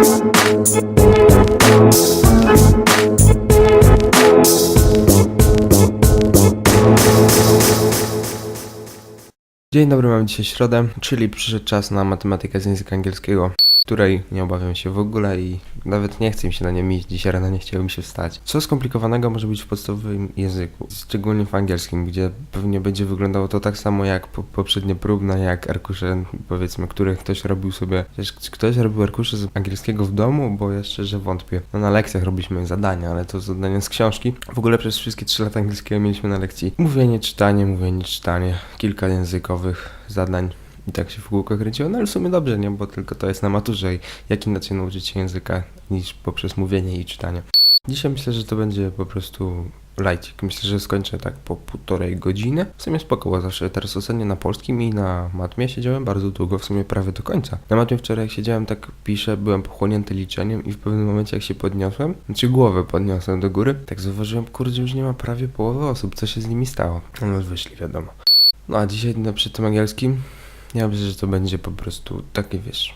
Dzień dobry, mam dzisiaj środę, czyli przyszedł czas na matematykę z języka angielskiego, której nie obawiam się w ogóle i nawet nie chcę mi się na nie iść, dzisiaj rano nie chciałem mi się wstać. Co skomplikowanego może być w podstawowym języku, szczególnie w angielskim, gdzie pewnie będzie wyglądało to tak samo jak po, poprzednie próbne, jak arkusze, powiedzmy, które ktoś robił sobie, przecież ktoś robił arkusze z angielskiego w domu, bo ja szczerze wątpię. No na lekcjach robiliśmy zadania, ale to zadania z książki. W ogóle przez wszystkie 3 lata angielskiego mieliśmy na lekcji mówienie, czytanie, mówienie, czytanie, kilka językowych zadań. I tak się w kółko kręciło, no ale w sumie dobrze, nie? Bo tylko to jest na maturze i jak inaczej nauczyć się języka niż poprzez mówienie i czytanie. Dzisiaj myślę, że to będzie po prostu lajcik. Myślę, że skończę tak po półtorej godziny. W sumie spoko, zawsze teraz ostatnio na polskim i na matmie siedziałem bardzo długo, w sumie prawie do końca. Na matmie wczoraj jak siedziałem tak piszę, byłem pochłonięty liczeniem i w pewnym momencie jak się podniosłem, znaczy głowę podniosłem do góry, tak zauważyłem, kurde, już nie ma prawie połowy osób, co się z nimi stało. No już wyszli, wiadomo. No a dzisiaj no, przy tym angielskim ja myślę, że to będzie po prostu takie, wiesz,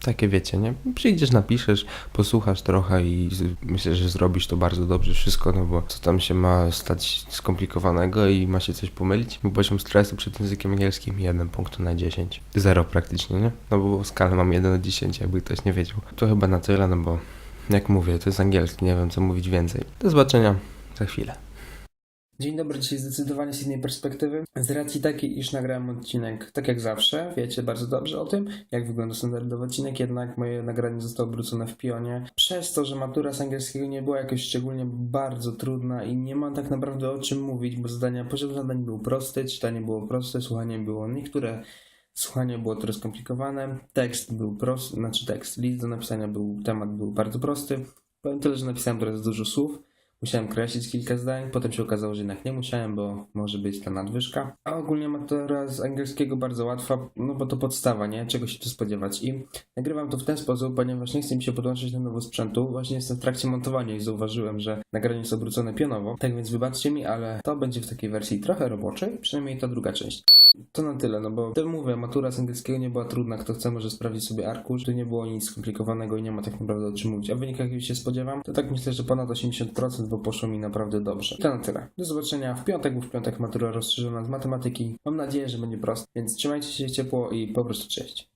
takie wiecie, nie? Przyjdziesz, napiszesz, posłuchasz trochę i myślę, że zrobisz to bardzo dobrze wszystko, no bo co tam się ma stać skomplikowanego i ma się coś pomylić? Mój poziom stresu przed językiem angielskim 1 punkt na 10. Zero praktycznie, nie? No bo skalę mam 1 na 10, jakby ktoś nie wiedział. To chyba na tyle, no bo jak mówię, to jest angielski, nie wiem co mówić więcej. Do zobaczenia za chwilę. Dzień dobry, dzisiaj zdecydowanie z innej perspektywy. Z racji takiej, iż nagrałem odcinek tak jak zawsze, wiecie bardzo dobrze o tym, jak wygląda standardowy odcinek, jednak moje nagranie zostało obrócone w pionie. Przez to, że matura z angielskiego nie była jakoś szczególnie bardzo trudna i nie ma tak naprawdę o czym mówić, bo zadania, poziom zadań był prosty, czytanie było proste, słuchanie było niektóre Słuchanie było trochę skomplikowane, tekst był prosty, znaczy tekst, list do napisania był, temat był bardzo prosty. Powiem tyle, że napisałem teraz dużo słów, Musiałem kreślić kilka zdań, potem się okazało, że jednak nie musiałem, bo może być ta nadwyżka. A ogólnie matura z angielskiego bardzo łatwa, no bo to podstawa, nie? Czego się tu spodziewać. I nagrywam to w ten sposób, ponieważ nie chcę mi się podłączyć do nowego sprzętu. Właśnie jestem w trakcie montowania i zauważyłem, że nagranie jest obrócone pionowo. Tak więc wybaczcie mi, ale to będzie w takiej wersji trochę roboczej, przynajmniej ta druga część. To na tyle, no bo to mówię, matura z angielskiego nie była trudna, kto chce może sprawdzić sobie arkusz, tu nie było nic skomplikowanego i nie ma tak naprawdę o czym mówić. A w wynikach, jak się spodziewam, to tak myślę, że ponad 80%, bo poszło mi naprawdę dobrze. I to na tyle. Do zobaczenia w piątek, bo w piątek matura rozszerzona z matematyki. Mam nadzieję, że będzie prosto, więc trzymajcie się ciepło i po prostu cześć.